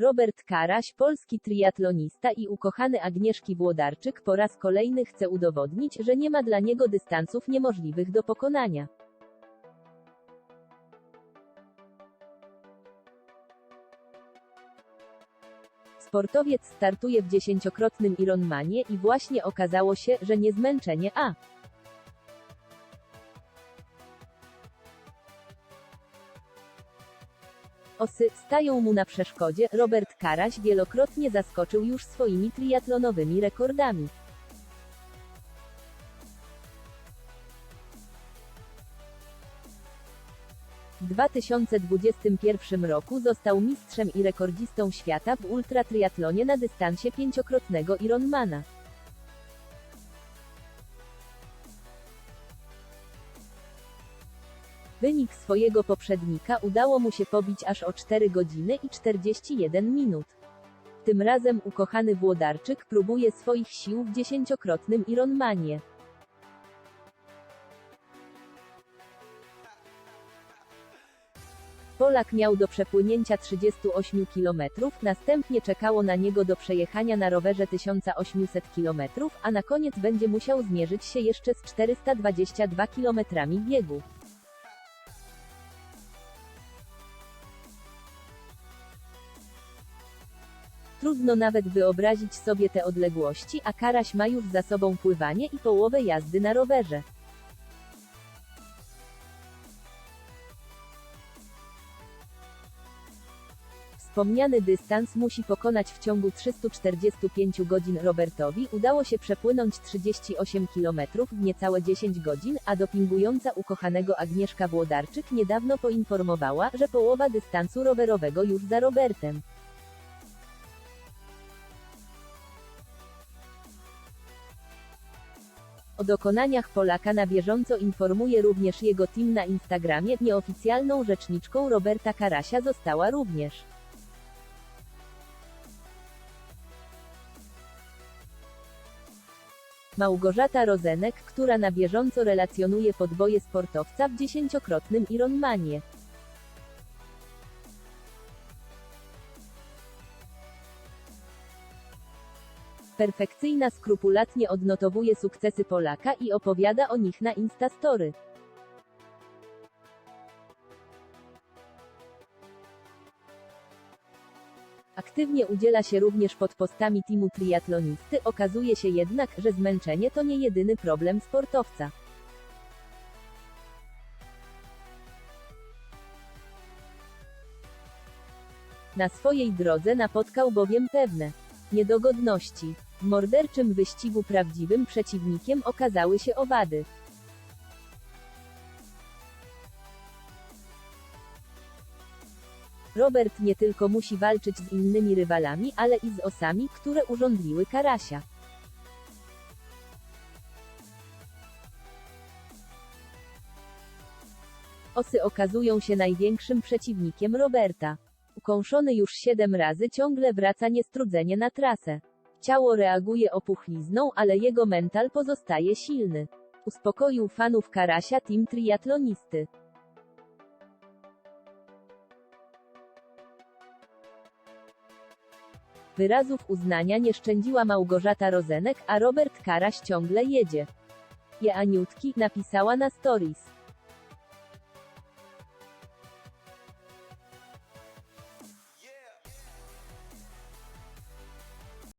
Robert Karaś, polski triatlonista i ukochany Agnieszki Włodarczyk po raz kolejny chce udowodnić, że nie ma dla niego dystansów niemożliwych do pokonania. Sportowiec startuje w dziesięciokrotnym Ironmanie i właśnie okazało się, że nie zmęczenie A. Osy stają mu na przeszkodzie. Robert Karaś wielokrotnie zaskoczył już swoimi triatlonowymi rekordami. W 2021 roku został mistrzem i rekordzistą świata w ultratriatlonie na dystansie pięciokrotnego Ironmana. Wynik swojego poprzednika udało mu się pobić aż o 4 godziny i 41 minut. Tym razem ukochany Włodarczyk próbuje swoich sił w dziesięciokrotnym Ironmanie. Polak miał do przepłynięcia 38 km, następnie czekało na niego do przejechania na rowerze 1800 km, a na koniec będzie musiał zmierzyć się jeszcze z 422 km biegu. Trudno nawet wyobrazić sobie te odległości, a Karaś ma już za sobą pływanie i połowę jazdy na rowerze. Wspomniany dystans musi pokonać w ciągu 345 godzin Robertowi udało się przepłynąć 38 km w niecałe 10 godzin, a dopingująca ukochanego Agnieszka Włodarczyk niedawno poinformowała, że połowa dystansu rowerowego już za Robertem. O dokonaniach Polaka na bieżąco informuje również jego team na Instagramie. Nieoficjalną rzeczniczką Roberta Karasia została również Małgorzata Rozenek, która na bieżąco relacjonuje podboje sportowca w dziesięciokrotnym Ironmanie. Perfekcyjna skrupulatnie odnotowuje sukcesy Polaka i opowiada o nich na Instastory. Aktywnie udziela się również pod postami teamu triatlonisty, okazuje się jednak, że zmęczenie to nie jedyny problem sportowca. Na swojej drodze napotkał bowiem pewne niedogodności. W morderczym wyścigu prawdziwym przeciwnikiem okazały się owady. Robert nie tylko musi walczyć z innymi rywalami, ale i z osami, które urządliły Karasia. Osy okazują się największym przeciwnikiem Roberta. Ukąszony już siedem razy ciągle wraca niestrudzenie na trasę. Ciało reaguje opuchlizną, ale jego mental pozostaje silny. Uspokoił fanów Karasia team triatlonisty. Wyrazów uznania nie szczędziła Małgorzata Rozenek, a Robert Karaś ciągle jedzie. Je Aniutki, napisała na stories.